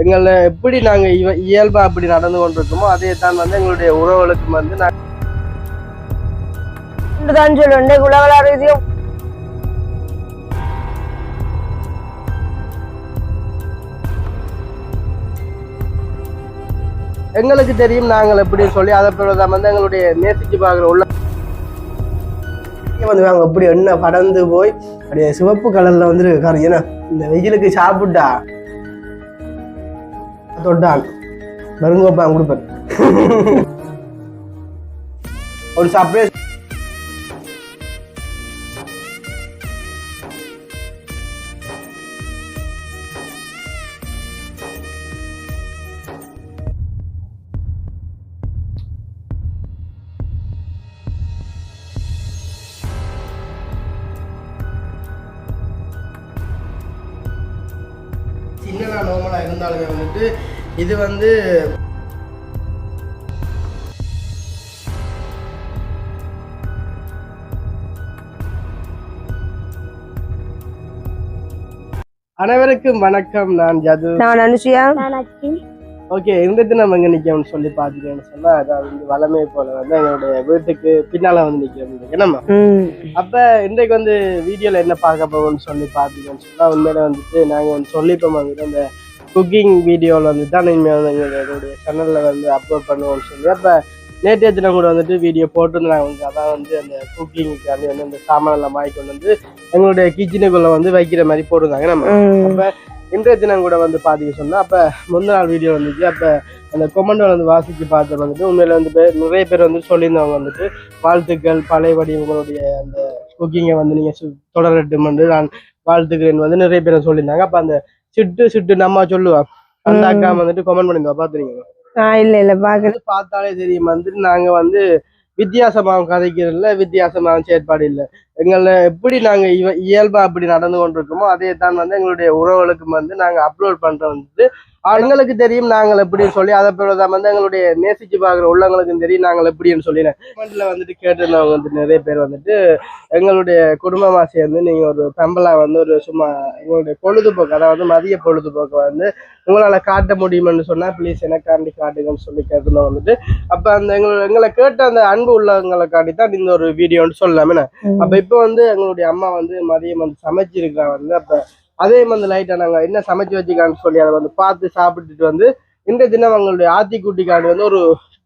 எங்களை எப்படி நாங்க இவ- இயல்பா அப்படி நடந்து கொண்டிருக்கோமோ அதே தான் வந்து எங்களுடைய உறவுகளுக்கு வந்து நாங்க தான் சொல்லுவேன். உலகள ரீதியும் எங்களுக்கு தெரியும் நாங்கள் எப்படி சொல்லி அதை பிறகு வந்து எங்களுடைய நேசிச்சு பார்க்குற உள்ள வந்து வாங்க அப்படி என்ன படந்து போய் அப்படியே சிவப்பு கலர்ல வந்து இருக்காரு. ஏன்னா இந்த வெயிலுக்கு சாப்பிட்டா தொட்டான் மருங்கோப்பான் கொடுப்பேன் ஒரு சர்ப்ரைஸ் சின்னதாக நோமலா இருந்தாலுமே வந்துட்டு இது வந்து அனைவருக்கும் வணக்கம். நான் ஜது. நான் அனுஷியா. ஓகே இருந்துட்டு நம்ம எங்க நிக்கணும்னு சொல்லி பாத்துக்கணும்னு சொன்னா அதாவது வந்து வளமே போல வந்து எங்களுடைய வீட்டுக்கு பின்னால வந்து நிக்கிறோம் என்னம்மா அப்ப இன்றைக்கு வந்து வீடியோல என்ன பார்க்க போவோம்னு சொல்லி பார்த்தீங்கன்னு சொன்னா உண்மையில வந்துட்டு நாங்க வந்து சொல்லிப்போம். வந்துட்டு அந்த குக்கிங் வீடியோவில் வந்து தான் இனிமேல் வந்து எங்களுடைய சேனல்ல வந்து அப்லோட் பண்ணுவோம்னு சொல்லி. அப்ப நேற்றைய தினம் கூட வந்துட்டு வீடியோ போட்டு நாங்கள் வந்து அதான் வந்து அந்த குக்கிங்க்காண்டி வந்து அந்த சாமானெல்லாம் வாங்கி கொண்டு வந்து எங்களுடைய கிச்சனுக்குள்ள வந்து வைக்கிற மாதிரி போட்டிருந்தாங்க நம்ம. அப்ப இன்றைய தினம் கூட வந்து பாத்தீங்க சொன்னா அப்ப முந்த நாள் வீடியோ வந்துச்சு. அப்ப அந்த கொமெண்ட் வந்து வாசிச்சு பார்த்து வந்துட்டு உண்மையில வந்து பேர் நிறைய பேர் வந்து சொல்லியிருந்தவங்க வந்துட்டு வாழ்த்துக்கள் பழையபடி உங்களுடைய அந்த குக்கிங்கை வந்து நீங்க சு- தொடரட்டும் என்று நான் வாழ்த்துக்கிறேன் வந்து நிறைய பேர் சொல்லியிருந்தாங்க. அப்ப அந்த சிட்டு சிட்டு நம்ம சொல்லுவோம் அந்த. அக்கா வந்துட்டு கமெண்ட் பண்ணிருந்தோம் பாத்துறீங்க ஆ இல்ல இல்ல பாக்குறேன் வந்து பார்த்தாலே தெரியும் வந்துட்டு நாங்க வந்து வித்தியாசமாக கதைக்கிறதுல வித்தியாசமான செயற்பாடு இல்லை. எங்களை எப்படி நாங்க இவ- இயல்பா அப்படி நடந்து கொண்டிருக்கோமோ அதே தான் வந்து எங்களுடைய உறவுகளுக்கு வந்து நாங்க அப்லோட் பண்றோம் வந்துட்டு ஆனா, எங்களுக்கு தெரியும் நாங்கள் எப்படின்னு சொல்லி அதை பிறகு வந்து எங்களுடைய நேசிச்சு பார்க்குற உள்ளவங்களுக்கும் தெரியும் நாங்கள் எப்படின்னு சொல்லி. கமெண்ட்ல வந்துட்டு கேட்டிருந்தவங்க வந்து நிறைய பேர் வந்துட்டு எங்களுடைய குடும்பமா சேர்ந்து நீங்க ஒரு பெம்பலா வந்து ஒரு சும்மா எங்களுடைய பொழுதுபோக்கு அதாவது மதிய பொழுதுபோக்கு வந்து உங்களால காட்ட முடியுமென்னு சொன்னா ப்ளீஸ் எனக்காண்டி காட்டுங்கன்னு சொல்லி கேட்டிருந்தோம் வந்துட்டு அப்ப அந்த எங்களை எங்களை கேட்ட அந்த அன்பு உள்ளவங்களுக்காண்டி தான் இந்த ஒரு வீடியோன்னு சொல்லலாமே ம். அப்ப இப்ப வந்து எங்களுடைய அம்மா வந்து மதியம் வந்து சமைச்சிருக்கிறாங்க. வந்து அப்ப அதே வந்து லைட்டா நாங்க என்ன சமைச்சு வச்சுக்கான்னு சொல்லி அதை வந்து பார்த்து சாப்பிட்டுட்டு வந்து இன்றைய தினம் எங்களுடைய ஆத்திக்குட்டிக்காண்டி வந்து ஒரு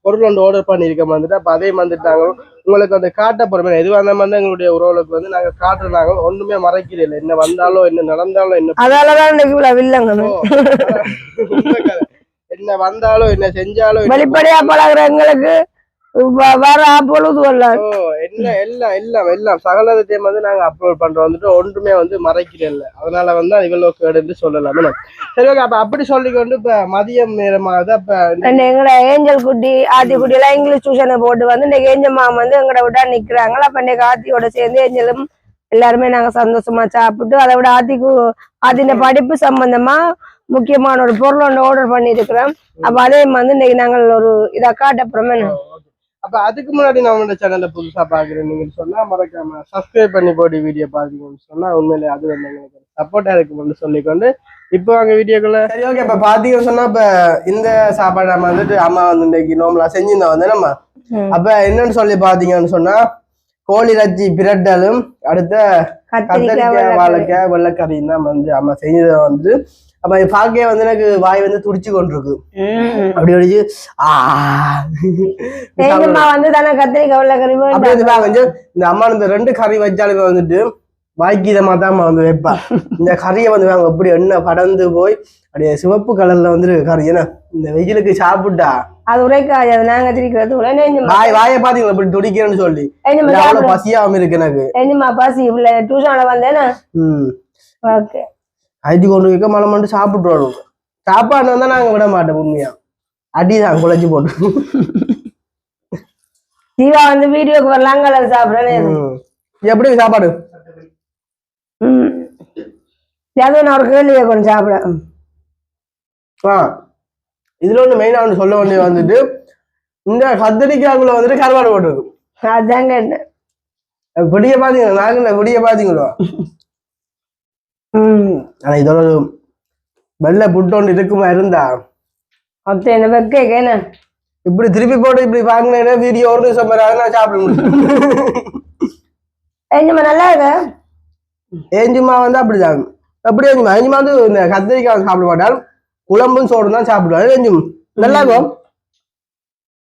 பொருள் ஒன்று ஆர்டர் பண்ணியிருக்கோம் வந்துட்டு அப்ப அதே வந்துட்டு நாங்க உங்களுக்கு வந்து காட்ட போறோமே. எதுவாக அந்த மாதிரி எங்களுடைய உறவுகளுக்கு வந்து நாங்க காட்டுறாங்க ஒண்ணுமே மறைக்கிறது இல்லை. என்ன வந்தாலும் என்ன நடந்தாலும் என்ன உண்மை கதை. என்ன வந்தாலும் என்ன செஞ்சாலும் வெளிப்படையா பழகுற எங்களுக்கு வர பொழுது எல்லாம் எல்லாம் எல்லாம். சகலத்தையும் வந்து நாங்க அப்லோட் பண்றோம். வந்துட்டு ஒன்றுமே வந்து மறைக்கிறேன் இல்ல அதனால வந்து அது இவ்வளவு கேடுன்னு சொல்லலாம்? சரி ஓகே அப்ப அப்படி சொல்லிக்கொண்டு இப்ப மதியம் நேரமாகுது அப்ப எங்கட ஏஞ்சல் குட்டி ஆத்தி குட்டி எல்லாம் இங்கிலீஷ் டியூஷனை போட்டு வந்து இன்னைக்கு ஏஞ்சல் மாமா வந்து எங்கட விட்டா நிக்கிறாங்களா அப்ப இன்னைக்கு ஆத்தியோட சேர்ந்து ஏஞ்சலும் எல்லாருமே நாங்க சந்தோஷமா சாப்பிட்டு அதை விட ஆத்திக்கு ஆத்தின படிப்பு சம்பந்தமா முக்கியமான ஒரு பொருள் ஒன்று ஆர்டர் பண்ணி இருக்கிறோம் அப்ப அதே வந்து இன்னைக்கு நாங்கள் ஒரு இதை காட்டப்புறமே அப்ப அதுக்கு முன்னாடி நம்மளோட சேனல்ல புதுசா பாக்குறேன் நீங்க சொன்னா மறக்காம சப்ஸ்கிரைப் பண்ணி போட்டு வீடியோ பாத்தீங்கன்னு சொன்னா உண்மையிலே அது வந்து எங்களுக்கு சப்போர்ட்டா இருக்கும்னு சொல்லிக்கொண்டு இப்போ அங்க வீடியோக்குள்ள. சரி ஓகே இப்ப பாத்தீங்கன்னு சொன்னா இப்ப இந்த சாப்பாடு நம்ம வந்துட்டு அம்மா வந்து இன்னைக்கு நோம்பலா செஞ்சிருந்தோம் வந்து நம்ம அப்ப என்னன்னு சொல்லி பாத்தீங்கன்னு சொன்னா கோழி இறைச்சி பிரட்டலும் அடுத்த கத்திரிக்காய். வாழைக்காய். வெள்ளைக்கறியும் தான் வந்து அம்மா செஞ்சதை வந்து அப்ப பார்க்கவே வந்து எனக்கு வாய் வந்து துடிச்சு கொண்டிருக்கு. அப்படி ஏஞ்சம்மா வந்து தானே கத்திரிக்காய் அப்படி வந்து இந்த அம்மா இந்த ரெண்டு கறி வச்சாலுமே வந்துட்டு வாய்க்கீதமா தான் வந்து வைப்பா. இந்த கறியை வந்து வாங்க அப்படி எண்ணெய் படந்து போய் அப்படியே சிவப்பு கலர்ல வந்து கறி. ஏன்னா இந்த வெயிலுக்கு சாப்பிட்டா. அது உரைக்காது அது நாங்க திரிக்கிறது வாய் வாயை பாத்தீங்களா இப்படி துடிக்கிறேன்னு சொல்லி. அவ்வளவு. பசியாம இருக்கு எனக்கு. ஏஞ்சம்மா பாசி இவ்வளவு டியூஷன்ல வந்தேனா ம். ஓகே. அடி கொண்டு வைக்க மலை மட்டும் சாப்பிட்டு வருவோம் சாப்பாடு வந்தா நாங்க விட மாட்டோம் உண்மையா? அடிதான் குழச்சி போட்டு. ஜீவா வந்து வீடியோக்கு வரலாங்க அல்லது சாப்பிடுறேன் ம். எப்படி சாப்பாடு? அதுவும் நான் ஒரு கொஞ்சம் சாப்பிட ஆ. இதுல ஒண்ணு மெயினா ஒன்று சொல்ல வேண்டியது வந்துட்டு இந்த கத்தரிக்காய்க்குள்ள வந்துட்டு கருவாடு போட்டுருக்கு. அதான் கேட்டேன். பிடிய பாத்தீங்களா? நாங்க பிடிய பாத்தீங்களோ? ம். ஆனா இதோட வெள்ளை புட்டோண்டு இருக்குமா இருந்தா? அத்தை என்ன வெக்க என்ன? இப்படி திருப்பி போட்டு இப்படி வாங்கினேன்னா வீடியோ ஒரு நிமிஷம் வராது நான் சாப்பிட முடியும் நல்லா இருக்கு? ஏஞ்சிமா வந்து அப்படிதான். எப்படி ஏஞ்சிமா ஏஞ்சிமா வந்து இந்த கத்திரிக்காய் சாப்பிட மாட்டால் குழம்பும் சோறு தான் சாப்பிடுவாள் ஏஞ்சும் நல்லா இருக்கும்.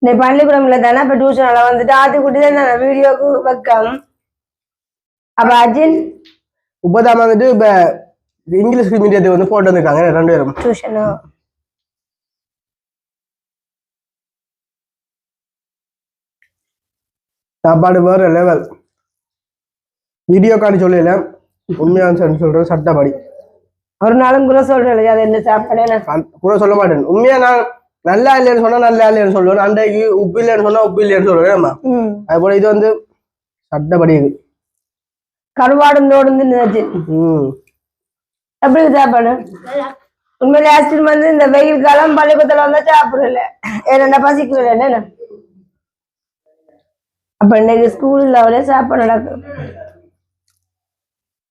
இந்த பள்ளிக்கூடம்ல தானே இப்ப டியூஷன்ல வந்துட்டு ஆத்தி குட்டி தான் தானே வீடியோக்கு வைக்கம். அப்ப அர்ஜுன் இப்போதான் வந்துட்டு இப்ப இங்கிலீஷ் மீடியத்துக்கு வந்து போட்டு வந்திருக்காங்க ரெண்டு பேரும். டியூஷனோ சாப்பாடு வேற லெவல் வீடியோ காணி சொல்லல உண்மையான சொல்றேன் சட்டப்படி. ஒரு நாளும் கூட சொல்றேன் அது என்ன சாப்பாடு? கூட சொல்ல மாட்டேன். உண்மையா நான் நல்லா இல்லைன்னு சொன்னா நல்லா இல்லைன்னு சொல்லுவேன். அன்றைக்கு உப்பு இல்லைன்னு சொன்னா உப்பு இல்லைன்னு சொல்லுவேன் அது போல இது வந்து சட்டப்படி இது. கருவாடும் தோடும் நினைச்சு. ம். எப்படி சாப்பாடு? உண்மையில ஆஸ்டின் வந்து இந்த வெயில் காலம் பள்ளிக்கூடத்துல வந்தா சாப்பிடல. ஏன்னா பசிக்கல என்ன அப்ப இன்னைக்கு ஸ்கூல்ல அவளே சாப்பாடு நடக்கும்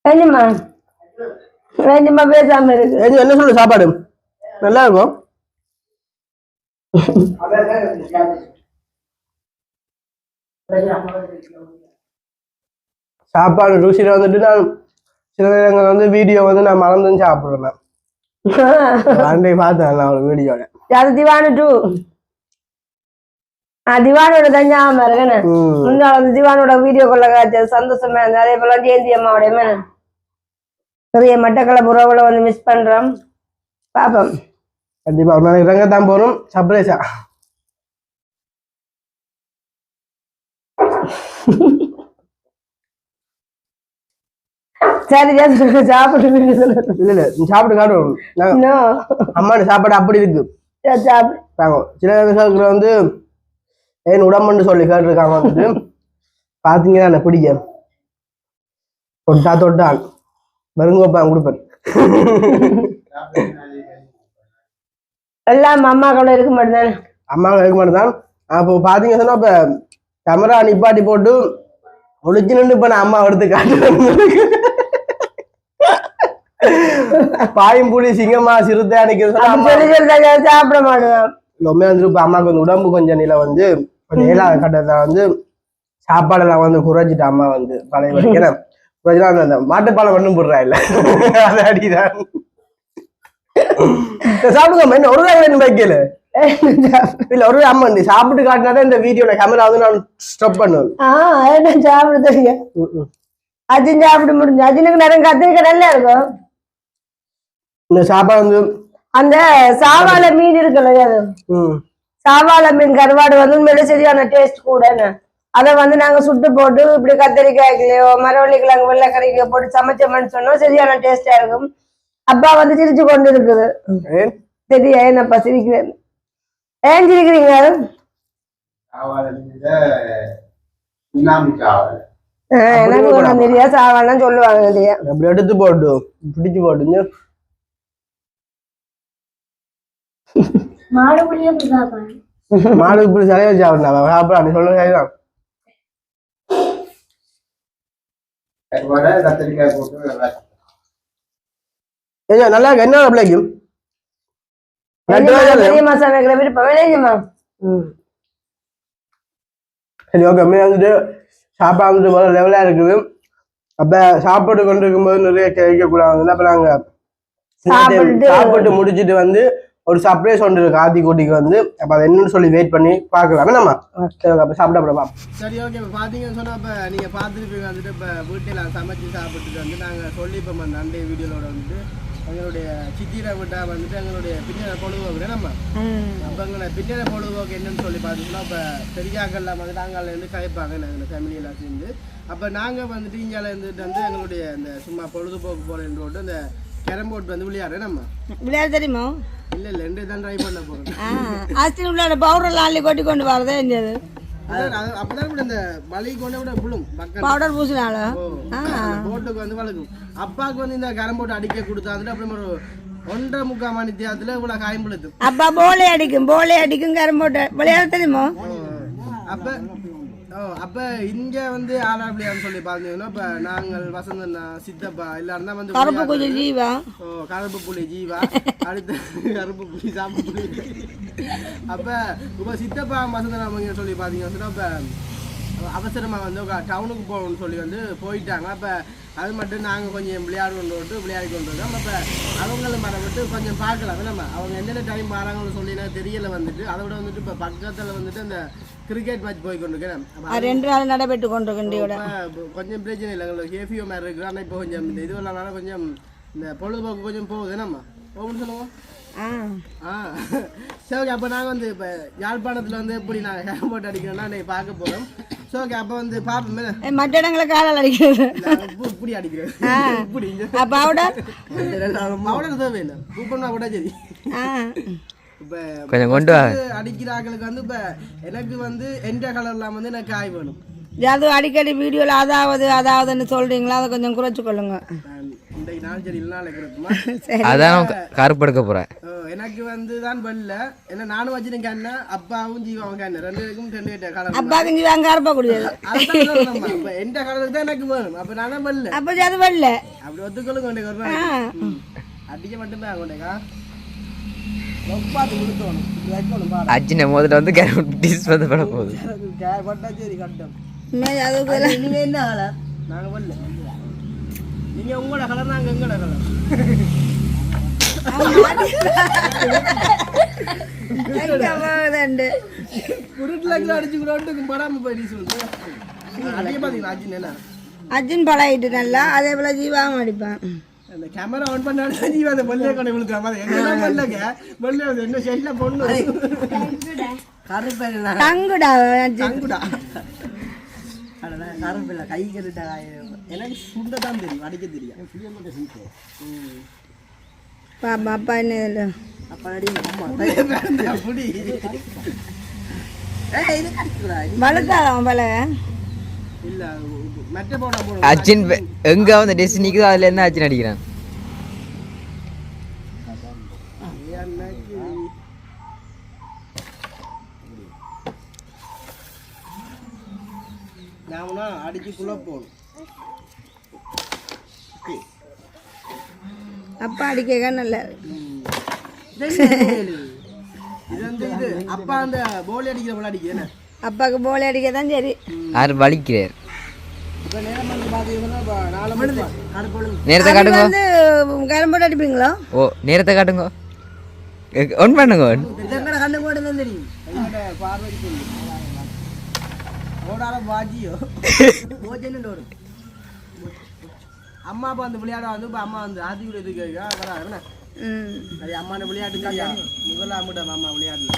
ஏஞ்சம்மா ஏஞ்சம்மா பேசாம இருக்கு. என்ன சொல்லு சாப்பாடு? நல்லா இருக்கும். சாப்பாடு ருசியில வந்துட்டு நான் சில நேரங்கள் வந்து வீடியோ வந்து நான் மறந்தும் சாப்பிடுறேன் அன்றைக்கு பார்த்தேன் நான் ஒரு வீடியோல அது திவானு டூ? திவானோட தான் ஞாபகம் இருக்கேன்னு ம். முன்னாள் வந்து திவானோட வீடியோ கொள்ள காய்ச்சல் சந்தோஷமா இருந்தது. அதே போல ஜெயந்தி அம்மாவோட நிறைய மட்டக்களப்பு உறவுகளை வந்து மிஸ் பண்றோம். பாப்போம். கண்டிப்பா ஒரு நாளைக்கு ரங்க தான் போறோம். சர்ப்ரைஸா சரி சாப்பிட்டு வீடு சொல்லுங்க இல்ல இல்ல சாப்பிட்டு காட்டுவோம் சாப்பாடு. அப்படி இருக்கு. சில நேரத்துல வந்து ஏன் உடம்புன்னு சொல்லி கேட்டிருக்காங்க வந்துட்டு பாத்தீங்கன்னா என்ன பிடிக்க. தொட்டா தொட்டான் வெறுங்கோப்பான் கொடுப்பேன். எல்லாம் அம்மாக்கள இருக்க மாட்டேதானே அம்மா இருக்க மாட்டேதான் அப்போ பாத்தீங்க சொன்னா இப்ப கேமரா நிப்பாட்டி போட்டு ஒளிச்சு நின்று இப்ப நான் அம்மா எடுத்து காட்டுறேன். பாயும் புலி சிங்கமா சிறுத்தை அன்னைக்கு சாப்பிட மாட்டேன் ரொம்ப வந்து இப்ப அம்மாவுக்கு வந்து உடம்பு கொஞ்சம் நிலை வந்து கொஞ்சம் ஏழாத கட்டத்துல வந்து சாப்பாடெல்லாம் வந்து குறைச்சிட்டு அம்மா வந்து பழைய வரைக்கும் ஏன்னா குறைச்சினா அந்த- அந்த மாட்டுப்பாலை மட்டும் போடுறா இல்ல. அது அடிதான். சாப்பிடுங்க என்ன ஒரு வேலை வைக்கல இல்ல ஒரு அம்மா நீ சாப்பிட்டு காட்டினாதான் இந்த வீடியோட கேமரா வந்து நான் ஸ்டாப் பண்ணுவேன். சாப்பிட தெரியும். அஜின் சாப்பிட முடிஞ்சு. அஜினுக்கு நேரம் கத்திரிக்காய் நல்லா இருக்கும். இந்த சாப்பாடு வந்து அந்த சாவால மீன் இருக்குல்ல அது? ம், சாவால மீன் கருவாடு வந்து உண்மையிலே சரியான டேஸ்ட் கூடன்னு அதை வந்து நாங்க சுட்டு போட்டு இப்படி கத்திரிக்காய்க்குலையோ மரவள்ளி கிழங்கு வெள்ளைக்கறிக்கோ போட்டு சமைச்சோம்னு சொன்னோம் சரியான டேஸ்டா இருக்கும். அப்பா வந்து சிரிச்சு கொண்டு இருக்குது. சரியா என்னப்பா சிரிக்கிறேன் ஏன் சிரிக்கிறீங்க? எனக்கு ஒண்ணும் தெரியாது சாவாலாம் சொல்லுவாங்க இல்லையா? அப்படி எடுத்து போட்டு பிடிச்சு போட்டு மாடு இப்படி சரியா சாப்பிடலாம் சாப்பிடலாம் நீ சொல்ல சரிதான் கத்திரிக்காய் போட்டு நல்லா என்ன பிள்ளைக்கும் சரி ஓகே மீன் வந்துட்டு சாப்பாடு வந்துட்டு முதல்ல லெவலாக இருக்குது. அப்போ சாப்பாடு கொண்டு இருக்கும்போது நிறைய கேட்கக்கூடாது. அப்போ நாங்கள் சாப்பிட்டு முடிச்சிட்டு வந்து ஒரு சர்ப்ரைஸ் ஒன்று இருக்கு. ஆதி கோட்டிக்கு வந்து. அப்போ அதை என்னன்னு சொல்லி வெயிட் பண்ணி பார்க்கலாம் நம்ம. சரி அப்போ சாப்பிட அப்புறம் சரி ஓகே இப்போ பார்த்தீங்கன்னு சொன்னால் இப்போ நீங்கள் பார்த்துருப்பீங்க வந்துட்டு இப்போ வீட்டில் சமைச்சு சாப்பிட்டுட்டு வந்து நாங்கள் சொல்லிப்போம் அந்த அண்டை வீடியோவில் வந்துட்டு எங்களுடைய சித்திரை விட்டா வந்துட்டு எங்களுடைய பின்னணி பொழுதுபோக்கு நம்ம? அப்போ எங்களை பின்னணி பொழுதுபோக்கு என்னன்னு சொல்லி பார்த்தீங்கன்னா இப்போ பெரியாக்கள்லாம் வந்து நாங்கள் இருந்து கதைப்பாங்க நாங்கள் ஃபேமிலியெல்லாம் சேர்ந்து. அப்போ நாங்கள் வந்துட்டு இங்கே இருந்துட்டு வந்து எங்களுடைய இந்த சும்மா பொழுதுபோக்கு போகிறேன்னு போட்டு இந்த கேரம் போர்ட் வந்து விளையாடுறேன் நம்ம? விளையாட தெரியுமா? இல்லை இல்லை ரெண்டு தான் ட்ரை பண்ண போகிறோம் அஸ்தின் உள்ள பவுடர் அள்ளி கொட்டி கொண்டு வரதே இருந்தது அப்பதான் கூட இந்த வலி கொண்டு விட புழும் பவுடர் பூசினால? போட்டுக்கு வந்து வளர்க்கும். அப்பாவுக்கு வந்து இந்த கரம் போட்டு அடிக்க கொடுத்தாதுட்டு அப்புறம் ஒரு ஒன்றரை முக்கால் மணி தியாகத்துல இவ்வளவு காயம் அப்பா போலே அடிக்கும் போலே அடிக்கும் கரும் போட்டு விளையாட தெரியுமா? அப்ப ஓ அப்ப இங்க வந்து ஆலாப்பிள்ளையான்னு சொல்லி பார்த்தீங்கன்னா இப்ப நாங்கள் வசந்தண்ணா சித்தப்பா எல்லாரும் தான் வந்து கருப்பு குஞ்சு ஜீவா. ஓ கருப்பு புலி ஜீவா. அடுத்து கருப்பு புலி சாப்பு புலி. அப்ப இப்ப சித்தப்பா வசந்தண்ணா சொல்லி பார்த்தீங்கன்னா இப்ப அவசரமா வந்து டவுனுக்கு போகணும்னு சொல்லி வந்து போயிட்டாங்க. அப்ப அது மட்டும் நாங்க கொஞ்சம் விளையாடு கொண்டு விட்டு விளையாடி கொண்டு வந்தோம் அப்ப அவங்கள மர விட்டு கொஞ்சம் பார்க்கலாம். நம்ம அவங்க எந்தெந்த டைம் வராங்கன்னு சொல்லி எனக்கு தெரியல வந்துட்டு. அதை விட வந்துட்டு இப்ப பக்கத்துல வந்துட்டு அந்த கிரிக்கெட் மேட்ச் போய் கொண்டு இருக்கிறேன் அப்ப அது ரெண்டு நாள் நடைபெற்று கொண்டிருக்கின்றோட இப்ப கொஞ்சம் பிரச்சனை இல்லை. எங்களுக்கு ஏஃபியோ மாதிரி இருக்கு. ஆனால் இப்போ கொஞ்சம் இந்த இது வரனால கொஞ்சம் இந்த பொழுதுபோக்கு கொஞ்சம் போகுது. என்னம்மா? போகும்னு சொல்லுவோம் சரி ஓகே அப்போ நாங்கள் வந்து இப்போ யாழ்ப்பாணத்தில் வந்து எப்படி நாங்கள் கேரம் போட்டு அடிக்கிறோம்னா இன்னைக்கு பார்க்க போகிறோம் ஸோ ஓகே அப்போ வந்து பார்ப்போமே மற்ற இடங்களை காலால் அடிக்கிறது. இப்படி அடிக்கிறோம் இப்படி இங்க. பவுடர் அவ்வளோ தேவையில்லை. கூப்பிடணும் கூட சரி. ஆ. இப்போ கொஞ்சம் கொண்டு வா. அடிக்கிற ஆட்களுக்கு வந்து இப்போ எனக்கு வந்து எந்த கலர்லாம் வந்து எனக்கு காய் வேணும். அது அடிக்கடி வீடியோவில் அதாவது அதாவதுன்னு சொல்றீங்களா? அதை கொஞ்சம் குறைச்சு கொள்ளுங்க. இன்றைக்கு நாள் சரி இல்லை நாளைக்கு இருக்குமா? அதான் கருப்பு எடுக்க போறேன். ஓ, எனக்கு வந்து தான் வெள்ள ஏன்னா நானும் வச்சிருக்கேன் கேன்னு அப்பாவும் ஜீவாவும் கேன்னு ரெண்டு பேருக்கும் ரெண்டு கிட்ட கலர் அப்பா கஞ்சி வாங்க அறுப்பா குடியாது அப்ப எந்த கலருக்கு தான் எனக்கு வேணும்? அப்ப நானும் வெள்ள அப்போ அது வரல அப்படி ஒத்துக்கொள்ளுங்க கொண்டே ம். அடிக்க மட்டும்தான் கொண்டேக்கா அஜின முதல்ல வந்து கேரம் டிஸ் வந்து பண்ண போகுது எனக்கு கே- பட்டா சரி கட்டம் இனிமே என்ன கலர் நாங்க வெள்ள நீங்க உங்களோட கலர் நாங்க எங்களோட கலர் கூட படாம அர்ஜுன் பழகிட்டு நல்லா அதே போல ஜீவாவும் அடிப்பான் அந்த கேமரா ஆன் பண்ணாலும் நீ அந்த வெள்ளைய கொண்டு விழுக்கிற மாதிரி. வந்து என்ன செல்ல பொண்ணு? கருப்பேன் தங்குடா. அர்ஜுன் தங்குடா கருப்பில்ல கை கருட்டா எனக்கு சுண்ட தான் தெரியும் அடிக்க தெரியும் பாப்பா அப்பா என்ன? அப்ப அடி அம்மா இல்ல போட அஜின் எங்க வந்து டிஸ் நிக்குதோ அதுல இருந்து அஜின் அடிக்கிறான் எனக்கு நாமனா அடிச்சுக்குள்ள போகணும் அப்பா அடிக்க நல்ல அப்பா அந்த போலி அடிக்கிற போல அடிக்கிறேன் அப்பாவுக்கு போல அடிக்க தான் சரி. யார் வலிக்கிறார்? நேரத்தை காட்டுங்க. வந்து கரும்போட்டு அடிப்பீங்களோ? ஓ நேரத்தை காட்டுங்க. ஒன் பண்ணுங்க இதங்கட கண்ணு கூட தான் தெரியும் எங்கட பார்வைக்கு தெரியும் ஓடால பாஜியோ. போஜன்னு ஓடும் அம்மா அப்பா வந்து விளையாட வந்து இப்போ அம்மா வந்து ஆதி கூட இதுக்கு வரா என்ன ம். அது அம்மான விளையாட்டு இல்லையா? முதல்ல அம்மிட்ட அம்மா. விளையாடல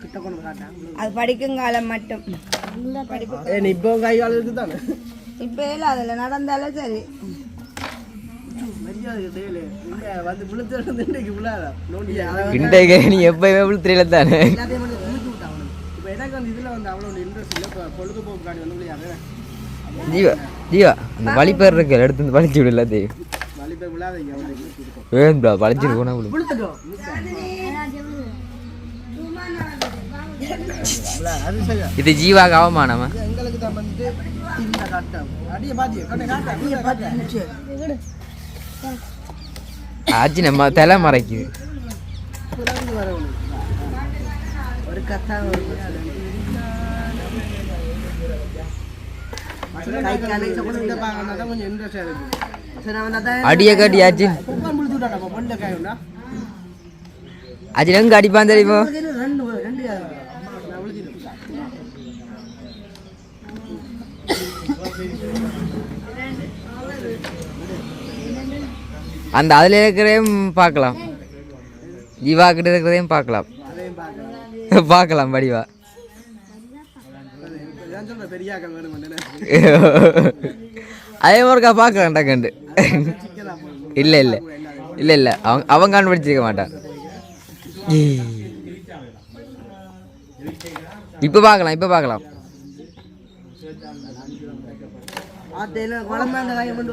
கிட்ட கொண்டு காட்டாங்க அது படிக்கும் காலம் மட்டும். இப்போ கை கால் இருக்கு தானே? இப்போ இல்லை அதில் நடந்தாலும் சரி. இன்றைக்கு நீ எப்பயுமே விழுத்துறையில தானே எல்லாத்தையும் வந்து விழுத்து விட்டான் அவனுக்கு இப்போ எனக்கு வந்து இதில் வந்து அவ்வளோ இன்ட்ரெஸ்ட் இல்லை. இப்போ பொழுதுபோக்கு வந்து விளையாடு ஜீவா ஜீவா அந்த வலிப்பேர் இருக்கு எடுத்து வந்து வலிச்சு விடு எல்லாத்தையும் வழி போய் விழாதீங்க அவனுக்கு வேண்டா வலிச்சிட்டு போனா விடு விழுத்துட்டோம் அது சரியா இது ஜீவாக்கு அவமானமா? எங்களுக்கு தான் வந்து இந்த கட்டம். அடிய பாத்திய? கண்ணை காட்ட? அடிய பாத்திய? அஜின் நம்ம தலை மறைக்குது. ஒரு கத்தா ஒரு கை காலை சப்போஸ் இந்த பாங்கன்னா தான் கொஞ்சம் இன்ட்ரெஸ்ட் இருக்கு சரி அவன் அதான் அடிய காட்டி அஜின் எங்க அடிப்பான் தெரியுமோ? அந்த அதுல இருக்கிறதையும் பார்க்கலாம். ஜீவா கிட்ட இருக்கிறதையும் பார்க்கலாம். பார்க்கலாம். பார்க்கலாம் அதே மாதிரிக்கா சிக்கலா போகும் இல்லை இல்லை. இல்லை இல்லை. அவன் அவன் கண்டுபிடிச்சிருக்க மாட்டான். இப்போ பார்க்கலாம் இப்போ பார்க்கலாம். கொண்டு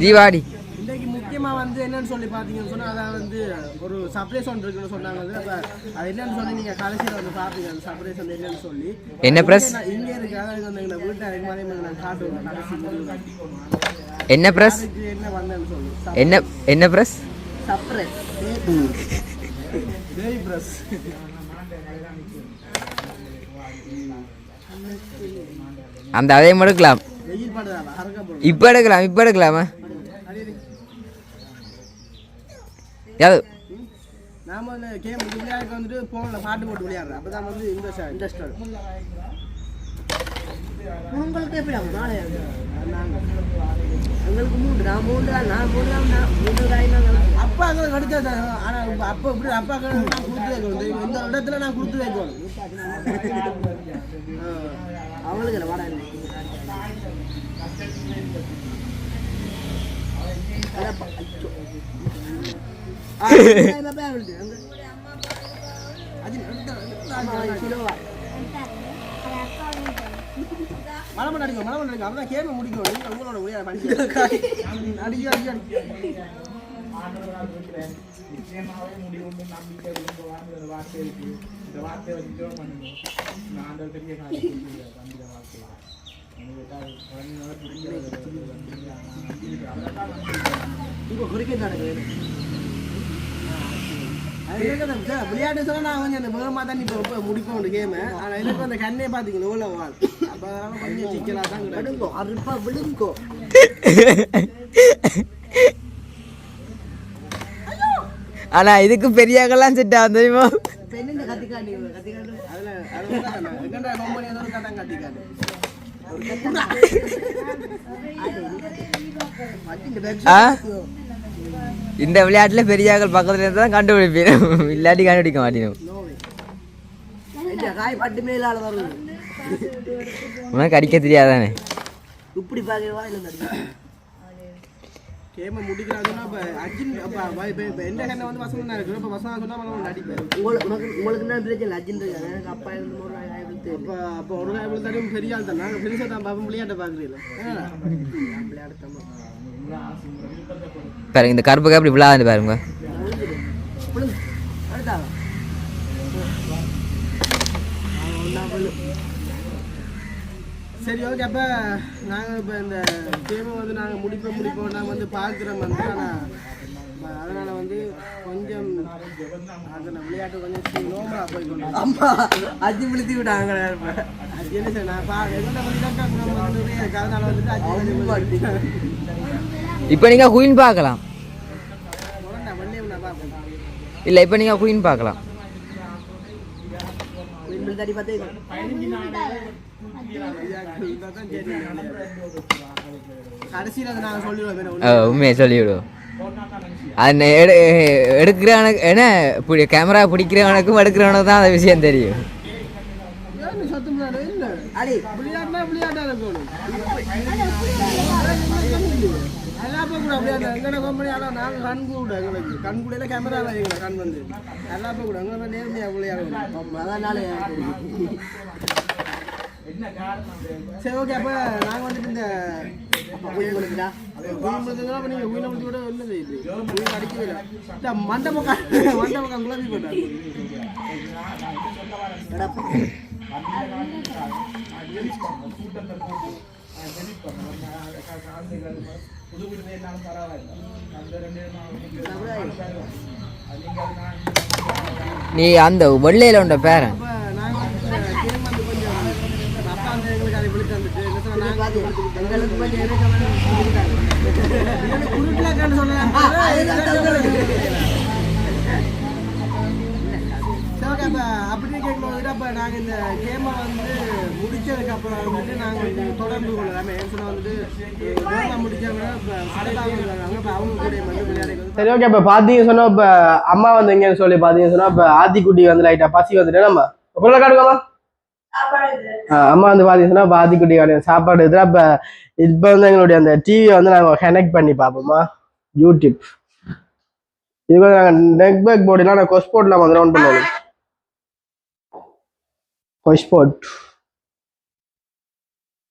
ஜீவாடி இன்றைக்கு முக்கியமா கேமா வந்து என்னன்னு சொல்லி பார்த்தீங்கன்னு சொன்னா அதான் வந்து ஒரு சர்ப்ரைஸ் ஒன்று இருக்குன்னு சொன்னாங்க அப்ப அது என்னன்னு சொல்லி நீங்க கடைசியில் வந்து பார்ப்பீங்க அந்த சர்ப்ரைஸ் வந்து என்னன்னு சொல்லி. என்ன ப்ரெஸ் இங்க இருக்கு அதாவது வந்து எங்களை வீட்டை அதுக்கு மாதிரி நான் காட்டுவேன் கடைசி முடிவு என்ன ப்ரெஸ் என்ன வந்தேன்னு சொல்லி. என்ன என்ன ப்ரெஸ் சர்ப்ரைஸ் பிரஸ் அந்த அதையும் எடுக்கலாம். இப்போ எடுக்கலாம் இப்போ எடுக்கலாமா? யாரு? நாம வந்து கேம் விளையாடுக்கு வந்துட்டு போனில் பாட்டு போட்டு விளையாடுறேன். அப்போ தான் வந்து இன்ட்ரெஸ்ட் இன்ட்ரெஸ்ட் உங்களுக்கு எப்படி நாளை எங்களுக்கு மூன்று நான் மூன்று தான். நான் மூணு தான். நான் மூன்று தான். அப்பா எங்களுக்கு கிடைச்சது ஆனால் அப்போ இப்படி அப்பா நான் கொடுத்து வைக்கணும்? இந்த இடத்துல நான் கொடுத்து வைக்கணும். அவங்களுக்கு இல்லை வாடா மலமன் அடிக்கும் மலமன் அடிக்கும் அவன் முடிக்கும் உங்களோட அடிக்க அடிக்க இருக்கட்டும் சார், விளையாட்டு சொன்னா நான் கொஞ்சம் அந்த வேகமா தான் இப்போ இப்போ முடிப்போம் ஒரு கேமு ஆனால் எனக்கு அந்த கண்ணே பார்த்தீங்களா எவ்வளோ வாழ் அப்போ அதனால கொஞ்சம் சிக்கலாக தான் விடுங்கோ அறுப்பா விழுங்கோ ஆனா இதுக்கு பெரியாக்கெல்லாம் செட் ஆகும் தெரியுமா இப்போ என்ன கத்திக்காண்டி கத்திக்காண்டு அதில் அது எங்கண்டா கம்பெனி ஏதோ கட்டாங்க கத்திக்காண்டு ஆ இந்த விளையாட்டுல பெரியாக்கள் பக்கத்துல இருந்து தான் கண்டுபிடிப்பேன். இல்லாட்டி கண்டுபிடிக்க மாட்டேன். உனக்கு அடிக்க தெரியாதானே? இப்படி பார்க்கவா இல்லை கேம முடிக்கிறாங்கன்னா இப்போ அர்ஜுன் அப்போ இப்போ இப்போ எந்த கண்ணை வந்து வசனம் தான் இருக்கு? இப்போ வசனம் சொன்னால் அவன் நடிப்பேன் உங்களுக்கு உனக்கு உங்களுக்கு என்ன பிரச்சனை அர்ஜுன் இருக்காங்க எனக்கு அப்பா இருந்து ஒரு ஆயிரத்து அப்போ அப்போ ஒரு ஆயிரத்து தரையும் பெரிய ஆள் தான். நாங்கள் பெருசாக தான் பார்ப்போம் விளையாட்டை பார்க்குறீங்களா? பாருங்க இந்த கருப்புக்கு அப்படி விழாது பாருங்க அடுத்தா சரி ஓகே அப்போ நாங்கள் இப்போ இந்த கேமை வந்து நாங்கள் முடிப்போம் முடிப்போம். நாங்கள் வந்து பார்க்குறோம் வந்து ஆனால் அதனால் வந்து கொஞ்சம் அந்த விளையாட்டு கொஞ்சம் நோமலாக போய் கொண்டு அம்மா அஜி விழுத்தி விட்டாங்க அஜி என்ன சார் நான் பா எந்த விளையாட்டா இருக்கு அதனால வந்துட்டு அஜி இப்போ நீங்க குயின் பார்க்கலாம். இல்ல இப்போ நீங்க குயின் பார்க்கலாம். விண்மில் தடி பார்த்தே உண்மையை சொல்லிவிடுவோம் அது எடு எடுக்கிறவனுக்கு என்ன இப்படி கேமரா பிடிக்கிறவனுக்கும் எடுக்கிறவனுக்கு தான் அந்த விஷயம் தெரியும். கேமரா சரி ஓகே அப்போ நாங்கள் வந்துட்டு இந்த உயிர் அப்போ நீங்கள் அடிக்கவே இல்லை இந்த நீ அந்த வெள்ளையில உண்ட பேரன் அப்ப நாங்க வந்து இந்த கேம் வந்து கொஞ்சம் அப்பா வந்து எங்களுக்கு அதை விழுத்து வந்துட்டு என்ன சொன்னா நாங்க எங்களுக்கு கொஞ்சம் எனக்கு குருட்டுலாக்கான்னு சொல்லலாம் சரி அப்போ அப்படி கேட்கும்போது அப்போ நாங்கள் இந்த கேமை வந்து முடிச்சதுக்கப்புறம் வந்துட்டு நாங்கள் வந்து தொடர்பு கொள்ளலாம் வந்துட்டு கேமை முடிச்சவங்க இப்போ இப்போ அவங்க கூட வந்து சரி ஓகே இப்போ பார்த்தீங்க சொன்னால் இப்போ அம்மா வந்து எங்கேன்னு சொல்லி பார்த்தீங்க சொன்னால் இப்போ ஆத்திக்குட்டி வந்து லைட்டாக பசி வந்துட்டு நம்ம. பொருளை காட்டுக்கோமா அம்மா வந்து பார்த்தீங்கன்னா பாதி குட்டி கிடையாது. சாப்பாடு இதில் இப்போ இப்போ வந்து எங்களுடைய அந்த டிவி வந்து நாங்க கனெக்ட் பண்ணி பார்ப்போமா யூடியூப் இது வந்து நாங்கள் நெக் பேக் போர்டுலாம் நான் கொஸ் போர்டில் வந்து ரவுண்ட் பண்ணுவோம் கொஸ் போர்ட்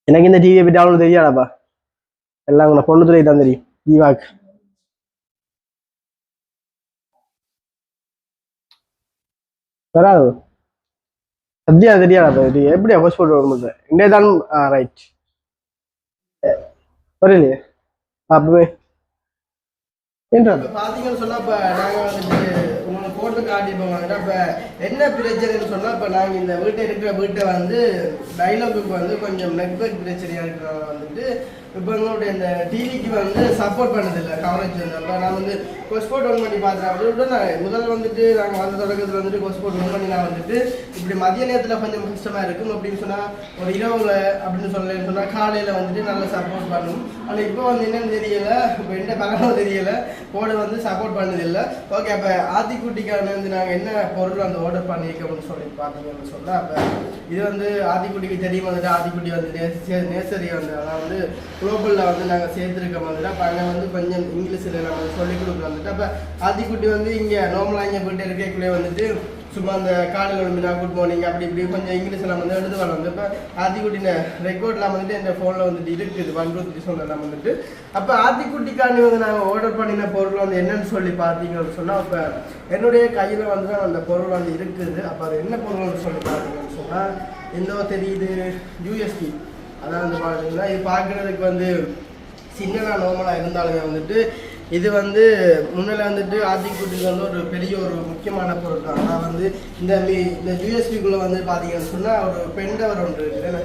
எனக்கு இந்த டிவியை பற்றி அவ்வளோ தெரியாதாப்பா. எல்லாம் உங்களை பொண்ணு துறை தான் தெரியும். டிவாக் வராது? சத்யா தெரியாது இது? எப்படி பாஸ்போர்ட் வரும்போது? இண்டே தான் ரைட் வரலையே அப்பவே பாத்தீங்கன்னு சொன்னா வந்துட்டு காட்டி போவாங்கன்னா இப்போ என்ன பிரச்சனைன்னு சொன்னால் இப்போ நாங்கள் இந்த வீட்டை இருக்கிற வீட்டை வந்து டைலாகுக்கு வந்து கொஞ்சம் நெட்ஒர்க் பிரச்சனையாக இருக்கிறதால வந்துட்டு இப்போ எங்களுடைய இந்த டிவிக்கு வந்து சப்போர்ட் பண்ணதில்லை கவரேஜ் வந்து. அப்போ நான் வந்து கொஸ்போர்ட் ஒன் பண்ணி பார்த்தேன் அப்படி நான் முதல் வந்துட்டு நாங்கள் வந்த தொடக்கத்தில் வந்துட்டு கொஸ்போர்ட் ஒன் பண்ணி நான் வந்துட்டு இப்படி மதிய நேரத்தில் கொஞ்சம் கஷ்டமாக இருக்கும் அப்படின்னு சொன்னால் ஒரு இரவுல அப்படின்னு சொல்லலன்னு சொன்னால் காலையில் வந்துட்டு நல்லா சப்போர்ட் பண்ணும். ஆனால் இப்போ வந்து என்னென்னு தெரியலை இப்போ என்ன பகலும் தெரியலை போட வந்து சப்போர்ட் பண்ணதில்லை. ஓகே அப்போ ஆத்திக்குட்டிக்கான வந்து நாங்கள் என்ன பொருள் அந்த ஆர்டர் பண்ணியிருக்கோம்னு சொல்லி பார்த்தீங்கன்னு சொன்னால் அப்போ இது வந்து ஆதிக்குட்டிக்கு தெரியும் வந்துட்டு ஆதிக்குட்டி வந்து நே நேசரி வந்து அதான் வந்து குளோபலில் வந்து நாங்கள் சேர்த்துருக்கோம் வந்துட்டு அப்போ அங்கே வந்து கொஞ்சம் இங்கிலீஷில் நம்ம சொல்லிக் கொடுக்குறோம் வந்துட்டு அப்போ ஆதிக்குட்டி வந்து இங்கே நார்மலாக இங்கே போயிட்டு இருக்கக்குள்ளே வந்துட்டு சும்மா அந்த காலையில் கிளம்பினா குட் மார்னிங் அப்படி இப்படி கொஞ்சம் இங்கிலீஷில் வந்து எழுது வரோம் இப்போ ஆத்திக்குட்டின ரெக்கார்ட்லாம் வந்துட்டு இந்த ஃபோனில் வந்துட்டு இருக்குது. ஒன் டூ த்ரீ சொல்லலாம் வந்துட்டு. அப்போ ஆத்திக்குட்டிக்காண்டி வந்து நாங்கள் ஆர்டர் பண்ணின பொருள் வந்து என்னன்னு சொல்லி பார்த்தீங்கன்னு சொன்னால் அப்போ என்னுடைய கையில் வந்து தான் அந்த பொருள் வந்து இருக்குது. அப்போ அது என்ன பொருள்னு சொல்லி பார்த்தீங்கன்னு சொன்னால் எந்தோ தெரியுது யூஎஸ்டி அதான் வந்து பார்த்தீங்கன்னா இது பார்க்குறதுக்கு வந்து சின்னதாக நார்மலாக இருந்தாலுமே வந்துட்டு இது வந்து முன்னில் வந்துட்டு ஆத்திக்குட்டிக்கு வந்து ஒரு பெரிய ஒரு முக்கியமான பொருள் ஆனால் வந்து இந்த இந்த யூஎஸ்பிக்குள்ளே வந்து பார்த்தீங்கன்னு சொன்னால் ஒரு பெண்டவர் ஒன்று இருக்குது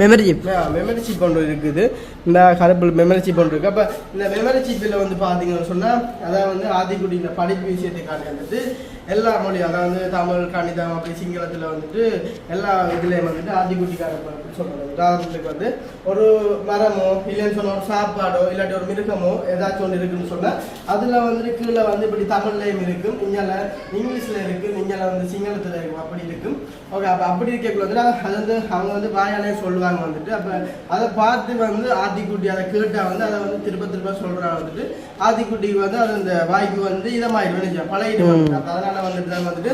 மெமரி சிப் மெமரி சிப் ஒன்று இருக்குது. இந்த கருப்பு மெமரி சிப் ஒன்று இருக்குது அப்போ இந்த மெமரி சிப்பில் வந்து பார்த்தீங்கன்னு சொன்னால் அதான் வந்து ஆதிக்குடியில் படிப்பு விஷயத்துக்கான வந்துட்டு எல்லா மொழி அதாவது தமிழ் கணிதம் அப்படி சிங்களத்தில் வந்துட்டு எல்லா இதுலேயும் வந்துட்டு ஆதிக்குட்டிக்கான சொல்கிறது உதாரணத்துக்கு வந்து ஒரு மரமோ இல்லைன்னு சொன்னால் ஒரு சாப்பாடோ இல்லாட்டி ஒரு மிருகமோ ஏதாச்சும் ஒன்று இருக்குன்னு சொன்னால் அதில் வந்துட்டு கீழே வந்து இப்படி தமிழ்லையும் இருக்கும் இங்கே இங்கிலீஷில் இருக்குது இங்கே வந்து சிங்களத்தில் இருக்கும் அப்படி இருக்கும் ஓகே அப்போ அப்படி இருக்கக்குள்ள அது வந்து அவங்க வந்து வாயாலே சொல்லுவாங்க வந்துட்டு. அப்போ அதை பார்த்து வந்து ஆத்திக்குட்டி அதை கேட்டால் வந்து அதை வந்து திரும்ப திரும்ப சொல்கிறாங்க வந்துட்டு. ஆத்திக்குட்டிக்கு வந்து அது அந்த வாய்க்கு வந்து இதமாயிடும் பழகிட்டு வந்து அப்போ அதனால் வந்துட்டு தான் வந்துட்டு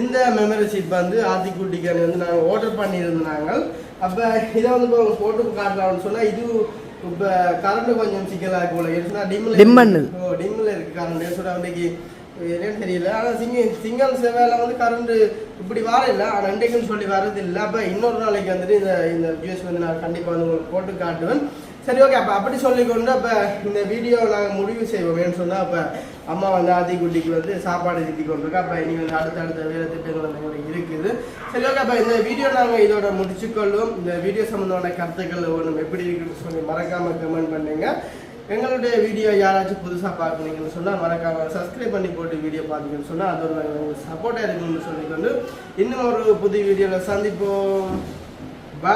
இந்த மெமரிஷிப் வந்து ஆத்திக்குட்டிக்கு வந்து நாங்கள் ஆர்டர் பண்ணியிருந்தாங்க. அப்போ இதை வந்து இப்போ போட்டு காட்டலாம்னு சொன்னால் இது இப்போ கரண்ட் கொஞ்சம் சிக்கலாக இருக்கு போல. ஏன்னா டிம்மில் டிம்மில் இருக்கு கரண்ட் சொன்னா அன்னைக்கு என்னன்னு தெரியல. ஆனால் சிங்க சிங்கம் செவ்வாயில் வந்து கரண்ட் இப்படி வர இல்லை ஆனால் இன்றைக்குன்னு சொல்லி வர்றது இல்லை அப்போ இன்னொரு நாளைக்கு வந்துட்டு இந்த இந்த வியூஸ் வந்து நான் கண்டிப்பாக வந்து உங்களுக்கு போட்டு காட்டுவேன். சரி ஓகே அப்போ அப்படி சொல்லிக்கொண்டு அப்போ இந்த வீடியோ நாங்கள் முடிவு செய்வோம் சொன்னால் அப்போ அம்மா வந்து ஆதிக்குட்டிக்கு வந்து சாப்பாடு திட்டி கொண்டிருக்கா. அப்போ இனி வந்து அடுத்தடுத்த வேலை திட்டங்கள் வந்து இருக்குது. சரி ஓகே அப்போ இந்த வீடியோ நாங்கள் இதோட முடிச்சுக்கொள்வோம் இந்த வீடியோ சம்மந்தமான கருத்துக்கள் ஒன்று எப்படி இருக்குன்னு சொல்லி மறக்காமல் கமெண்ட் பண்ணுங்கள் எங்களுடைய வீடியோ யாராச்சும் புதுசாக பார்க்குறீங்கன்னு சொன்னால் மறக்காமல் சப்ஸ்கிரைப் பண்ணி போட்டு வீடியோ பார்த்தீங்கன்னு சொன்னால் அது ஒரு உங்களுக்கு சப்போர்ட்டாக இருக்குன்னு சொல்லிக்கொண்டு இன்னும் ஒரு புது வீடியோவில் சந்திப்போம். பா